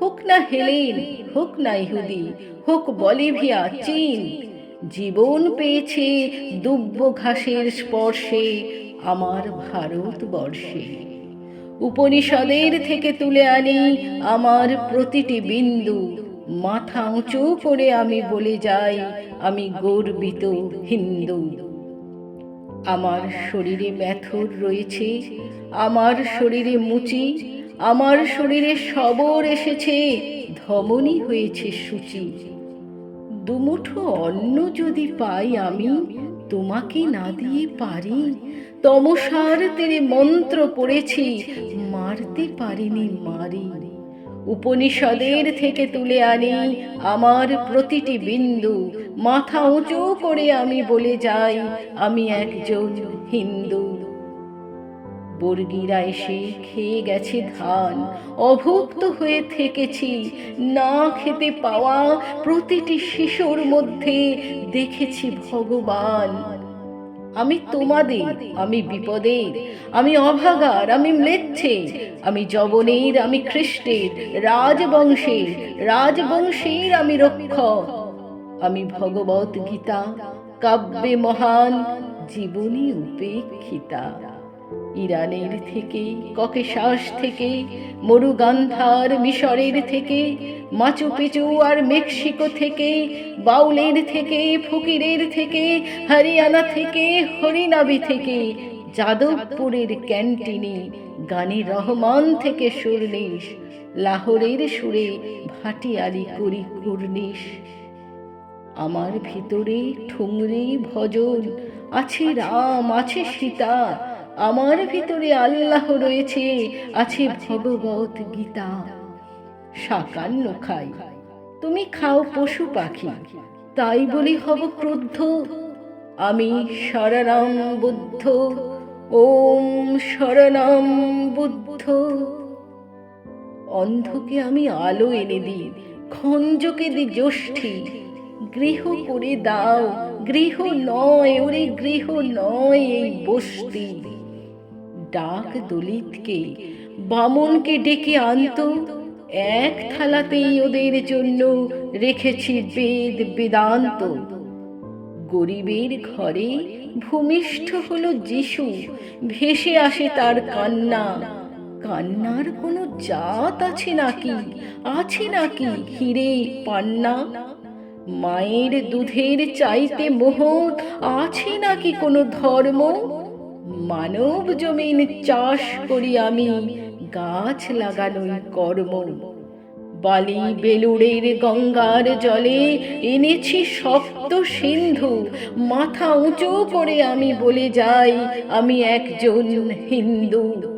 হোক না হেলেন, হোক না ইহুদি, হোক বলিভিয়া, চীন, জীবন পেয়েছে দুব্য ঘাসের স্পর্শে আমার ভারতবর্ষে। উপনিষদের থেকে তুলে আনি আমার প্রতিটি বিন্দু, মাথা উঁচু করে আমি বলে যাই, আমি গর্বিত হিন্দু। আমার শরীরে ব্যথর রয়েছে, আমার শরীরে মুচি আমার শরীরে সবর এসেছে, ধমনী হয়েছে সূচি। দুমুঠো অন্ন যদি পাই আমি, তোমাকে না দিয়ে পারি। তমসার তেরে মন্ত্র পড়েছি, মারতে পারিনি মারি। উপনিষদের থেকে তুলে আনি আমার প্রতিটি বিন্দু। মাথা উঁচু করে আমি বলে যাই, আমি একজন হিন্দু। বর্গিরা এসে খেয়ে গেছে ধান। অভুক্ত হয়ে থেকেছি। না খেতে পাওয়া প্রতিটি শিশুর মধ্যে দেখেছি ভগবান। আমি তোমাদের, আমি বিপদের, আমি অভাগার, আমি মৃত্যে আমি জবনের আমি খ্রিস্টের, রাজবংশের রাজবংশের আমি রক্ষক। আমি ভগবত গীতা কাব্যে মহান, জীবনী উপেক্ষিতা। ইরানের থেকে, ককেশাস থেকে, মরুগান্ধার মিশরের থেকে মাচু পিচু আর মেক্সিকো থেকে, বাউলের থেকে, ফকিরের থেকে, হরিয়ানা থেকে, হরিনাবি থেকে, যাদবপুরের ক্যান্টিনে গানে রহমান থেকে সুরনিশ লাহোরের সুরে ভাটিয়ালি করি কুর্নিশ আমার ভিতরে ঠুংরি ভজন, আছে রাম, আছে সীতা আমার ভিতরে আল্লাহ রয়েছে, আছে ভগবত গীতা। সাকান্ন খাই। তুমি খাও পশু পাখি। তাই বলি হব ক্রুদ্ধ। আমি শরণাম বুদ্ধ। ওম শরণাম বুদ্ধ। অন্ধকে আমি আলো এনে দিই, খঞ্জকে দি জ্যোষ্ঠী গৃহ করে দাও, গৃহ নয়, ওরে গৃহ নয় এই বস্তি। ডাক দলিতকে বামনকে ডেকে আনত। এক থালাতেই ওদের জন্য রেখেছি বেদ বেদান্ত। গরিবের ঘরে ভূমিষ্ঠ হলো যিশু, ভেসে আসে তার কান্না। কান্নার কোনো জাত আছে নাকি? আছে নাকি হিরে পান্না? মায়ের দুধের চাইতে মোহ আছে নাকি কোনো ধর্ম? মানব জমিন চাষ করি আমি, গাছ লাগানোই কর্ম। বালি বেলুড়ের গঙ্গার জলে এনেছি শক্ত সিন্ধু, মাথা উঁচু করে আমি বলে যাই, আমি একজন হিন্দু।